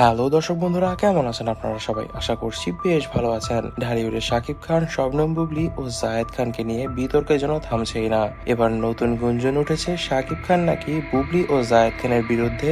Hello দর্শক বন্ধুরা, কেমন আছেন আপনারা সবাই? আশা করছি বেশ ভালো আছেন। ঢালিউডের শাকিব খান, শবনম বুবলি ও জায়েদ খানকে নিয়ে বিতর্কের জন্য থামছেই না। এবার নতুন গুঞ্জন উঠেছে, শাকিব খান নাকি বুবলি ও জায়েদ খানের বিরুদ্ধে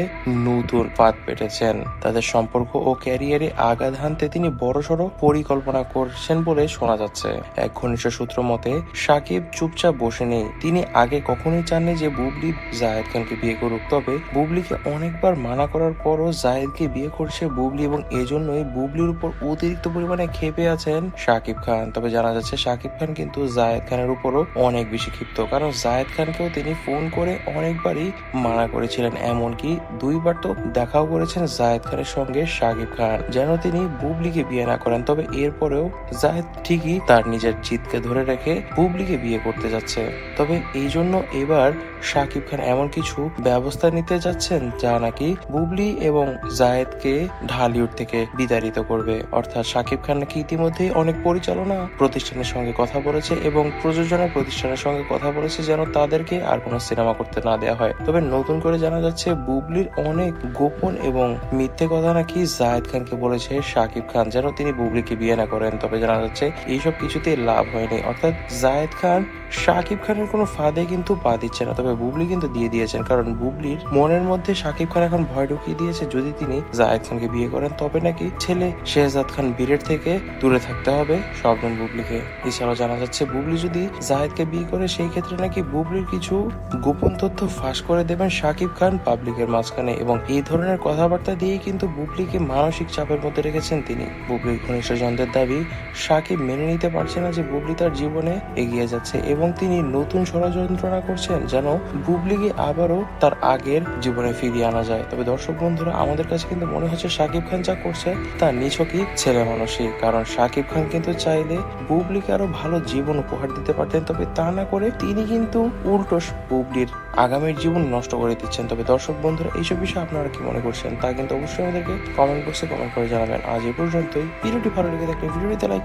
নতুন ফাঁদ পেটেছেন। তাদের সম্পর্ক ও ক্যারিয়ারে আঘাত হানতে তিনি বড়সড় পরিকল্পনা করছেন বলে শোনা যাচ্ছে। এক ঘনিষ্ঠ সূত্র মতে, শাকিব চুপচাপ বসে নেই। তিনি আগে কখনোই চাননি যে বুবলি জায়েদ খানকে বিয়ে করুক। তবে বুবলিকে অনেকবার মানা করার পরও জায়েদকে বিয়ে করছে বুবলি এবং এজন্যই বুবলির উপর অতিরিক্ত পরিমাণে ক্ষেপে আছেন শাকিব খান। তবে জানা যাচ্ছে শাকিব খান কিন্তু জায়েদ খানের উপরও অনেক বেশি ক্ষিপ্ত। কারণ জায়েদ খানকেও তিনি ফোন করে অনেকবারই মানা করেছিলেন। এমনকি দুইবার তো দেখাও করেছেন জায়েদ খানের সঙ্গে শাকিব খান। যেন তিনি বুবলিকে বিয়ে না করেন। তবে এরপরেও জায়েদ ঠিকই তার নিজের জিতকে ধরে রেখে বুবলিকে বিয়ে করতে যাচ্ছে। তবে এই জন্য এবার শাকিব খান এমন কিছু ব্যবস্থা নিতে যাচ্ছেন যা নাকি বুবলি এবং জায়েদকে ঢালিউড থেকে বিতাড়িত করবে। অর্থাৎ শাকিব খান নাকি ইতিমধ্যেই অনেক পরিচালনা প্রতিষ্ঠানের সঙ্গে কথা বলেছে এবং প্রযোজনা প্রতিষ্ঠানের সঙ্গে কথা বলেছে যেন তাদেরকে আর কোনো সিনেমা করতে না দেওয়া হয়। তবে নতুন করে জানা যাচ্ছে, বুবলির অনেক গোপন এবং মিথ্যে কথা নাকি জায়েদ খানকে বলেছে শাকিব খান, যেন তিনি বুবলিকে বিয়ে না করেন। তবে জানা যাচ্ছে, এইসব কিছুতে লাভ হয়নি। অর্থাৎ জায়েদ খান শাকিব খানের কোনো ফাঁদে কিন্তু পা দিচ্ছে না, তবে বুবলি কিন্তু দিয়ে দিয়েছেন। কারণ বুবলির মনের মধ্যে শাকিব খান এখন ভয় ঢুকিয়ে দিয়েছে যদি তিনি জায়েদ খানকে বিয়ে করেন, তবে নাকি ছেলে শেহজাদ খান বীরের থেকে দূরে থাকতে হবে? শবনম বুবলিকে। এছাড়াও জানা যাচ্ছে, বুবলি যদি জাহেদকে বিয়ে করে, সেই ক্ষেত্রে নাকি বুবলির কিছু গোপন তথ্য ফাঁস করে দেবেন শাকিব খান পাবলিকের মাঝখানে এবং এই ধরনের কথাবার্তা দিয়ে কিন্তু বুবলিকে মানসিক চাপের মধ্যে রেখেছেন তিনি। বুবলির ঘনিষ্ঠজনদের দাবি সাকিব মেনে নিতে পারছে না যে বুবলি তার জীবনে এগিয়ে যাচ্ছে এবং তিনি নতুন ষড়যন্ত্রণা করছেন যেন বুবলিকে আবারও তার আগের জীবনে ফিরিয়ে আনা যায়। তবে দর্শক বন্ধুরা, আমাদের কাছে কিন্তু মনে হচ্ছে সাকিব খান যা করছে তা নিছকই ছেলে মানুষই। কারণ সাকিব খান কিন্তু চাইলে বুবলিকে আরও ভালো জীবন উপহার দিতে পারতেন, তবে তা না করে তিনি কিন্তু উল্টো বুবলির আগামীর জীবন নষ্ট করে দিচ্ছেন। তবে দর্শক বন্ধুরা, এইসব বিষয়ে আপনারা কি মনে করছেন তা কিন্তু অবশ্যই আমাদেরকে কমেন্ট বক্সে কমেন্ট করে জানাবেন। আজ এই পর্যন্তই। ভিডিওটি ভালো লেগে থাকলে ভিডিওটিতে লাইক